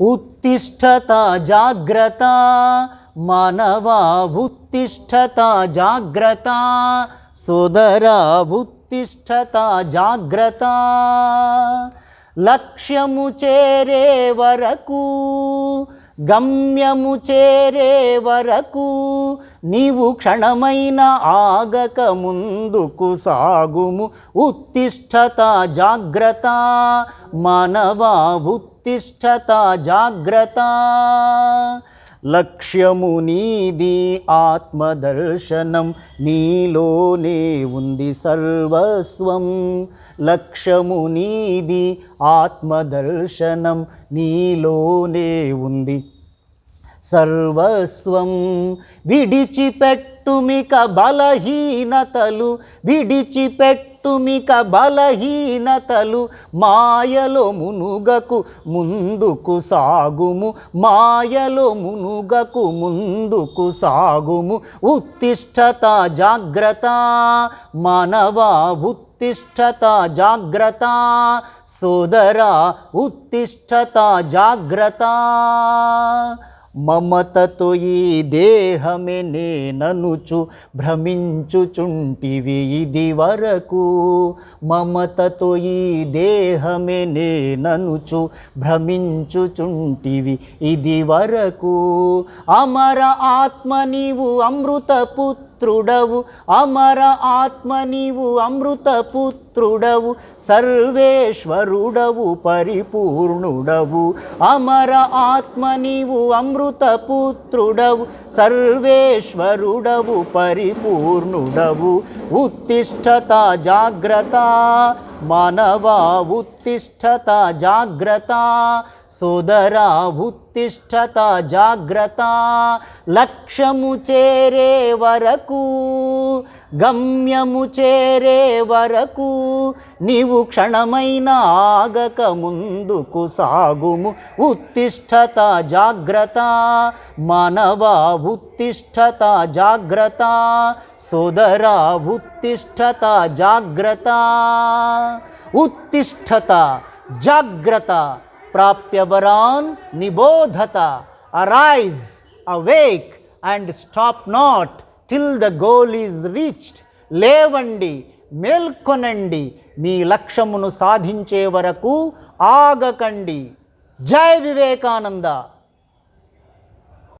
ఉత్తిష్టత జాగ్రత్త. మానవ ఉత్తిష్టత జాగ్రత్త. సోదర ఉత్తిష్టత జాగ్రత్త. లక్ష్యము చేరే వరకు గమ్యము చేరే వరకు నీవు క్షణమైన ఆగక ముందుకు సాగుము. ఉత్తిష్టత జాగ్రత్త. మానవా ఉత్తిష్టత జాగ్రత్త. లక్ష్యము నీది ఆత్మదర్శనం నీలోనే ఉంది సర్వస్వం. లక్ష్యము నీది ఆత్మదర్శనం నీలోనే ఉంది సర్వస్వం. విడిచిపెట్టుమిక బలహీనతలు తుమిక బలహీనతలు మాయలో మునుగకు ముందుకు సాగుము. మాయలో మునుగకు ముందుకు సాగుము. ఉత్తిష్టత జాగ్రత్త మానవా ఉత్తిష్టత జాగ్రత్త సోదరా ఉత్తిష్టత జాగ్రత్త. మమతతో ఈ దేహమే నేననుచు భ్రమించుచుంటివి ఇది వరకు. మమతతో ఈ దేహమే నేననుచు భ్రమించుచుంటివి ఇది వరకు. అమర ఆత్మ నీవు అమృతపు పుత్రుడవు అమర ఆత్మ నీవు అమృత పుత్రుడవు సర్వేశ్వరుడవు పరిపూర్ణుడవు అమర ఆత్మ నీవు అమృత పుత్రుడవు సర్వేశ్వరుడవు పరిపూర్ణుడవు ఉత్తిష్టత జాగ్రత్త మానవా ఉత్తిష్టత జాగ్రత్త సోదరా ఉత్తిష్టత జాగ్రత్త లక్ష్యము చేరే వరకు గమ్యము చేరే వరకు నీవు క్షణమైన ఆగక ముందుకు సాగుము. ఉత్తిష్టత జాగ్రత్త మానవా ఉత్తిష్టత జాగ్రత్త సోదరా ఉత్తిష్టత జాగ్రత్త. ఉత్తిష్టత జాగ్రత్త. ప్రాప్యవరాన్ నిబోధత. Arise awake and stop not till the goal is reached లేవండి మేల్కొనండి మీ లక్ష్యమును సాధించే వరకు ఆగకండి. జై వివేకానంద.